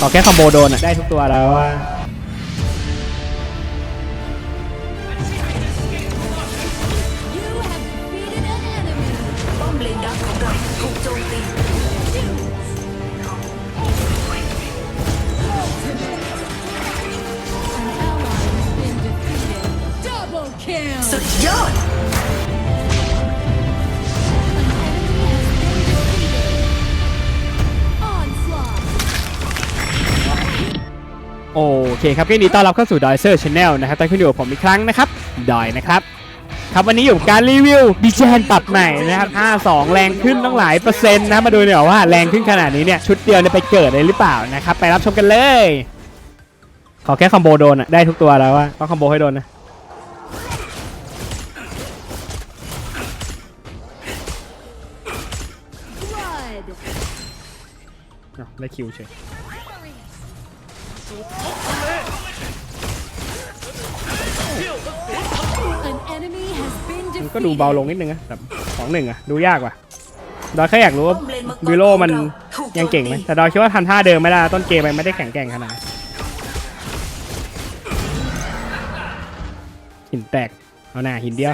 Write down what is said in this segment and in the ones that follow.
ขอแค่คอมโบโดนอะได้ทุกตัวแล้วว่า เคครับก็ยินดีต้อนรับเข้าสู่ d o y เซอร์ช n แนลนะครับตอนคุณอยู่กับผมอีกครั้งนะครับดอยนะครับครับวันนี้อยู่กับการรีวิวดีเจนปรับใหม่นะครับ52 แรงขึ้นต้องหลายเปอร์เซ็นต์นะมาดูหน่อยว่าแรงขึ้นขนาดนี้เนี่ยชุดเดียวเนี่ยไปเกิดเลยหรือเปล่านะครับไปรับชมกันเลย ขอแค่คอมโบโดนอะได้ทุกตัวแล้วว่าต้องคอมโบให้โดนนะ Blood. อ้าวได้คิวเฉย มันก็ดูเบาลงนิดนึงนะแบบสองหนึ่งอะดูยากว่ะดอยแค่อยากรู้ว่าวิโลมันยังเก่งไหมแต่ดอยคิดว่าทันท่าเดิมไม่ได้ต้นเกมมันไม่ได้แข็งแกร่งขนาดหินแตกเอาหน้าหินเดียว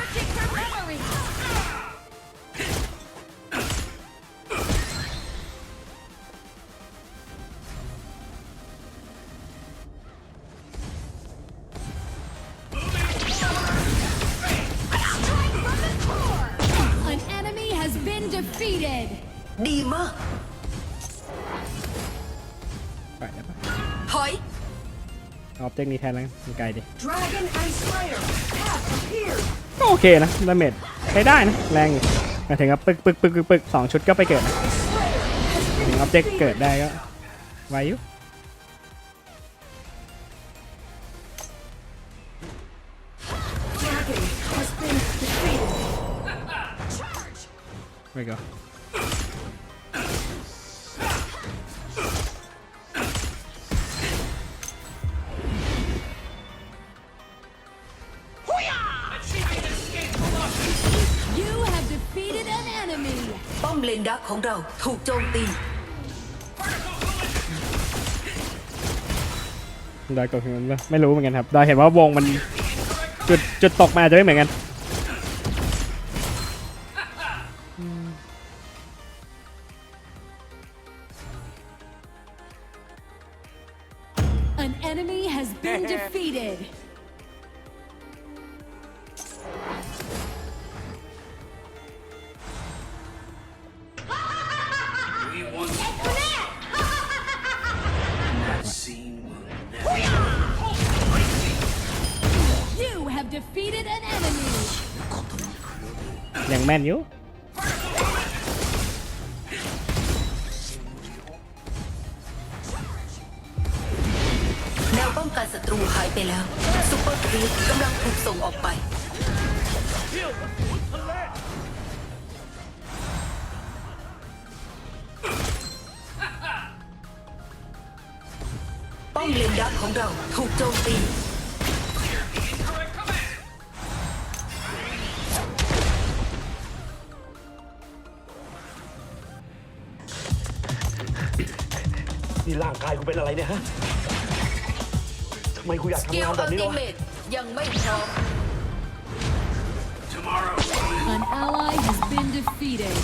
เจกต์นี้แทนแล้วไกลดิก็โอเคนะดาเมจใช้ได้นะ แรงอยู่หมาถึงว่าปึกปึกปึกปึกปึกสองชุดก็ไปเกิดนะถึงออบเจกต์เกิดได้ก็ไวอยู่ไปก่อน ดักของเราถูกโจมตีดอกดถึงมันปะไม่รู้เหมือนกันครับได้เห็นว่าวงมันจุดจุดตกมาอาจจะไม่เหมือนกัน ยังแม่นอยู่แนวป้องกันศัตรูหายไปแล้วซุปเปอร์ครีปกำลังถูกส่งออกไป ป้อมเลนดักของเราถูกโจมตี นี่ร่างกายกูเป็นอะไรเนี่ยฮะทำไมกูอยากสกิทำลงานแบอับลนี้ติวะเมตยังไม่พร้อม An ally has been defeated.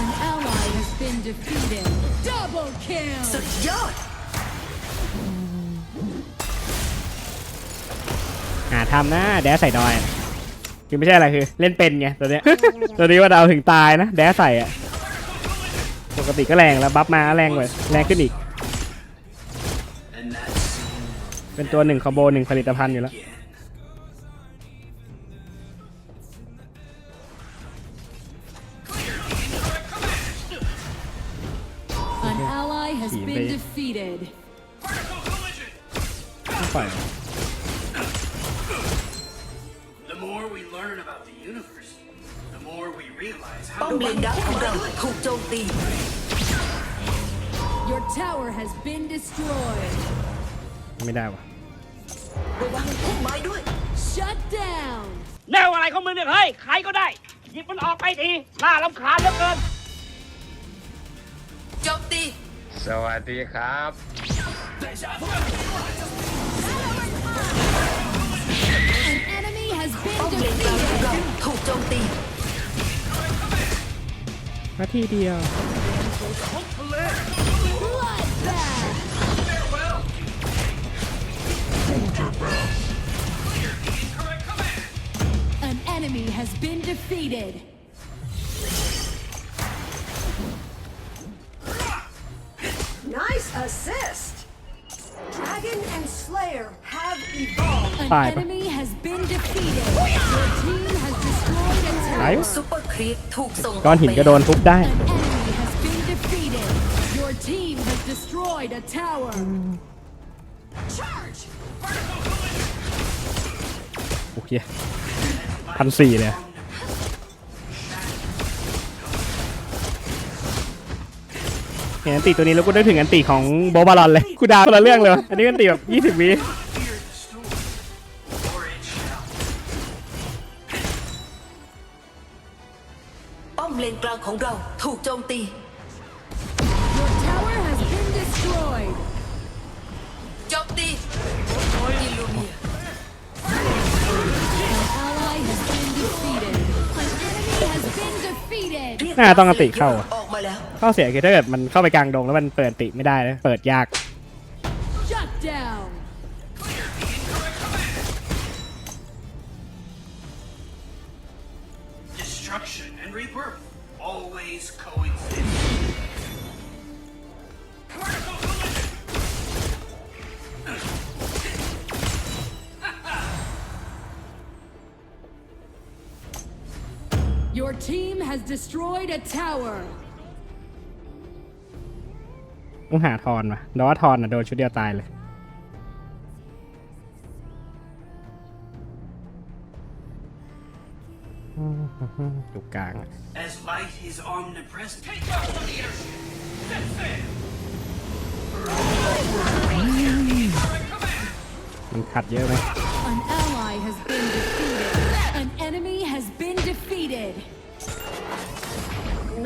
An ally has been defeated. Double kill. สุดยอด หาทำนะแดสใส่ดอยอะ คือไม่ใช่อะไรคือ เล่นเป็นไงตัวเนี้ย ตัวนี้ว่าดาวถึงตายนะ แดสใส่อะปกติก็แรงแล้วบัฟมาก็แรงกว่าแรงขึ้นอีก เป็นตัวหนึ่งคอมโบหนึ่งผลิตภัณฑ์อยู่แล้ว An ally has Team been bait. defeated. ไม่ปล่อย more we learn about the universe, the more we realize ม how เลนดักของเราถูกโจมตี Your tower has been destroyed. ไม่ได้วะระวังพุ่มไม้ด้วย Shut down. แนวอะไรของมึงเนี่ยเฮ้ยใครก็ได้ หยิบมันออกไปทีน่าลำคาญเหลือเกิน โจมตี สวัสดีครับ ป้อม been เลนกลางของ defeated. เราถูกโจมตี นาทีเดียว Bloodbath. An enemy has been defeated. destroyed a ไหน tower. ซูเปอร์ครีปถูกส่งก้อนหินก็โดนทุบได้ An enemy has been defeated. Your team has destroyed a tower. Charge! โอเคพันสี่เลยเห็นอันติตัวนี้แล้วกูนึกถึงอันติของโบบาลอนเลย กูดาวคนละเรื่องเลย อันนี้อันติแบบยี่สิบวิ ของเราถูกโจมตี Your tower has been destroyed. โจมตีอิลูเมีย An ally has been defeated. An enemy has been defeated. เรียกน่าต้องเอาติเข้าอะ ออกมาแล้ว ข้อเสียคือถ้าเกิดมันเข้าไปกลางดงแล้วมันเปิดติไม่ได้นะเปิดยาก Shut down. Your team has destroyed a tower. ต้องหาทอนว่ะแต่ว่าทอนอะโดนชุดเดียวตายเลย อยู่กลางอะ As light is omnipresent. Take out the airship! Set sail! มันขัดเยอะไหม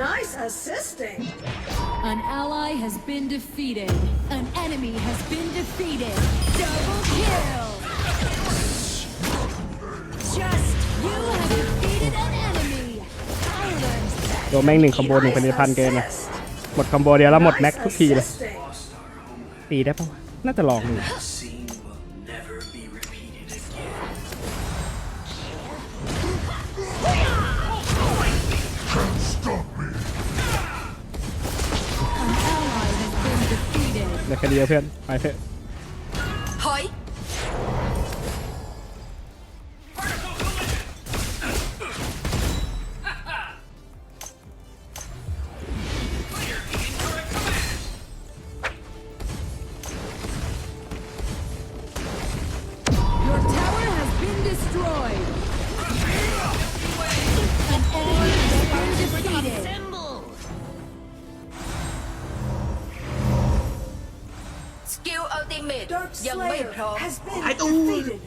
Nice assisting! An ally has been defeated. An enemy has been defeated. Double kill. Just you have defeated an enemy. Silence. โดนแม่งหนึ่งคอมโบหนึ่งพันพันเกินเลยหมดคอมโบเดียวแล้วหมดแม็ก Nice ทุกทีเลย assisting. Lost our homeland. ตีได้ปะวะน่าจะลองดู แค่เดียวเพื่อนไปเถอะ ยังไม่ Slayer พร้อม has been defeated.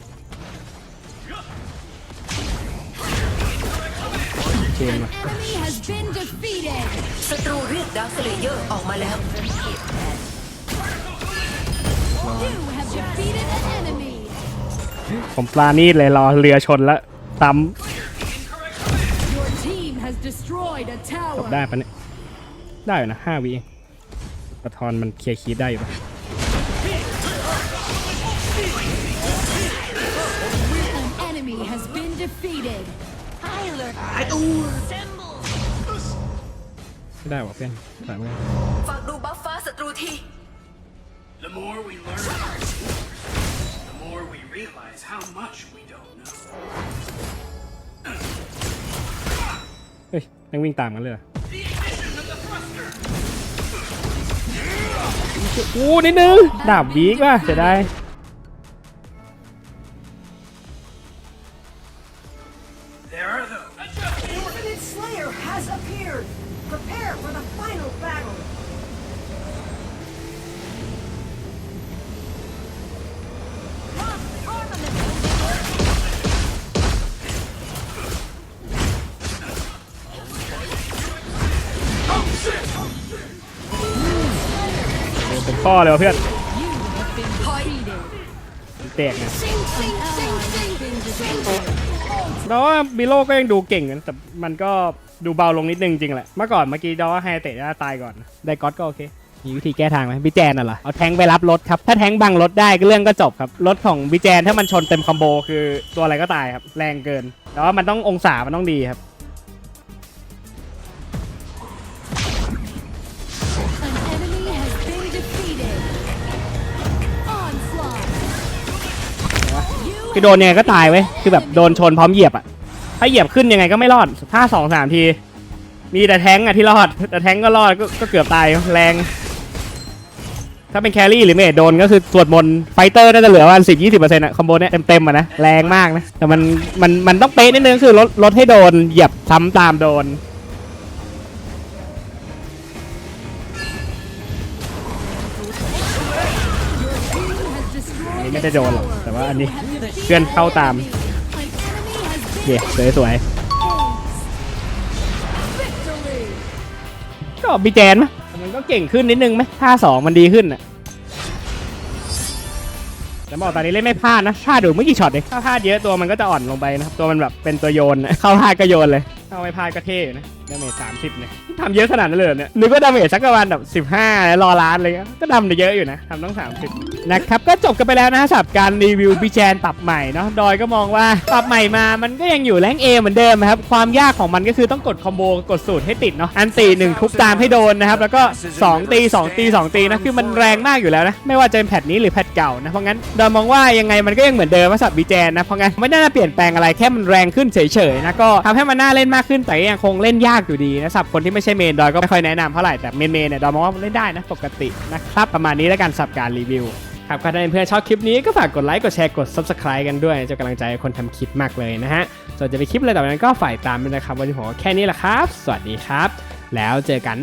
เชน An ว่ะ enemy has been defeated. ศัตรูเรียกดาร์คสเลเยอร์ออกมาแล้ว You have defeated an enemy. ผมปลานี่เลยรอเรือชนแล้วซ้ Your team has destroyed a ำจบ tower. ได้ปะเนี่ยได้อยู่นะห้าวิเองกระทอนมันเคลียร์คีดได้อยู่ปะ defeated. Tyler. ไม่ได้วะเพื่อนถอยมาฝากดูบัฟฟ้าศัตรูที The more we learn about the universe, the more we realize how much we don't know. เฮ้ยนั่งวิ่งตามกันเลยเหรอ The ignition of the thruster! อู้นิดนึงดาบวีกว่ะจะได้ There ข้อเลยวะเพื่อน You have been defeated. แตกนะ An ally has been defeated. ดอว่าบิโลก็ยังดูเก่งนะแต่มันก็ดูเบาลงนิดนึงจริงแหละ เมื่อก่อนเมื่อกี้ดอว่าไฮเตะตายก่อน ได้ก๊อตก็โอเค มีวิธีแก้ทางไหมพี่แจนน่ะเหรอ เอาแทงค์ไปรับรถครับ ถ้าแทงค์บังรถได้ก็เรื่องก็จบครับ รถของพี่แจนถ้ามันชนเต็มคอมโบคือตัวอะไรก็ตายครับ แรงเกิน แต่ว่ามันต้ององศามันต้องดีครับ คือโดนยังไงก็ตายเว้ยคือแบบโดนชนพร้อมเหยียบอะถ้าเหยียบขึ้นยังไงก็ไม่รอดถ้าสองสามที มีแต่แทงอะที่รอด แต่แทงก็รอดก็ก็เกือบตายแรง ถ้าเป็นแครี่หรือเมดโดนก็คือสวดมนต์ไฟเตอร์น่าจะเหลือวันสิบยี่สิบเปอร์เซ็นต์อะคอมโบเนี้ยเต็มๆอะนะแรงมากนะแต่มันมันมันต้องเป๊ะนิดนึงคือลดลดให้โดนเหยียบซ้ำตามโดน ไม่ได้โดนหรอกแต่ว่าอันนี้เพื่อนเข้าตาม an enemy. An enemy has เย่ been สวยๆก็บีแจนมะมันก็เก่งขึ้นนิดนึงไหมท่าสองมันดีขึ้นอะแต่บอกตอนนี้เล่นไม่พลาดนะพลาดดูไม่กี่ช็อตเองถ้าพลาดเยอะตัวมันก็จะอ่อนลงไปนะครับตัวมันแบบเป็นตัวโยนเข้าพลาดก็โยนเลยเข้าไม่พลาดก็เท่อยู่นะดาเมจสามสิบเนี่ยทำเยอะขนาดนั้นเลยเหรอเนี่ยนึกว่าดาเมจสักประมาณแบบสิบห้าแล้วรอล้านเงี้ยก็ทำได้เยอะอยู่นะทำต้องสามสิบนะครับก็จบกันไปแล้วนะสำหรับการรีวิวบีแจนปรับใหม่เนาะดอยก็มองว่าปรับใหม่มามันก็ยังอยู่แรงเอเหมือนเดิมนะครับความยากของมันก็คือต้องกดคอมโบกดสูตรให้ติดเนาะอันตีหนึ่งทุบตามให้โดนนะครับแล้วก็ 2 ตี 2 ตี 2 ตีนะคือมันแรงมากอยู่แล้วนะไม่ว่าจะเป็นแพทนี้หรือแพทเก่านะเพราะงั้นดอยมองว่ายังไงมันก็ยังเหมือนเดิมว่าสับบีแจนนะเพราะงั้นไม่น่าเปลี่ยนแปลงอะไรแค่มันแรงขึ้นเฉยๆนะก็ทำให้มันน่าเล่นมากขึ้นแต่ยังคงเล่นยากอยู่ดีนะสำหรับคนที่ไม่ใช่เมนดอยก็ไม่ค่อยแนะนำเท่าไหร่แต่เมนเมนเนี่ยดอยมองว่าเล่นได้นะปกตินะครับประมาณนี้แล้วกันสำหรับการรีวิวครับก็ถ้าเพื่อนชอบคลิปนี้ก็ฝากกดไลค์กดแชร์กด subscribe กันด้วยจะกำลังใจคนทำคลิปมากเลยนะฮะส่วนจะไปคลิปอะไรต่อไปนั้นก็ฝ่ายตามด้วยนะครับวันนี้ผมก็แค่นี้แหละครับ สวัสดีครับ แล้วเจอกัน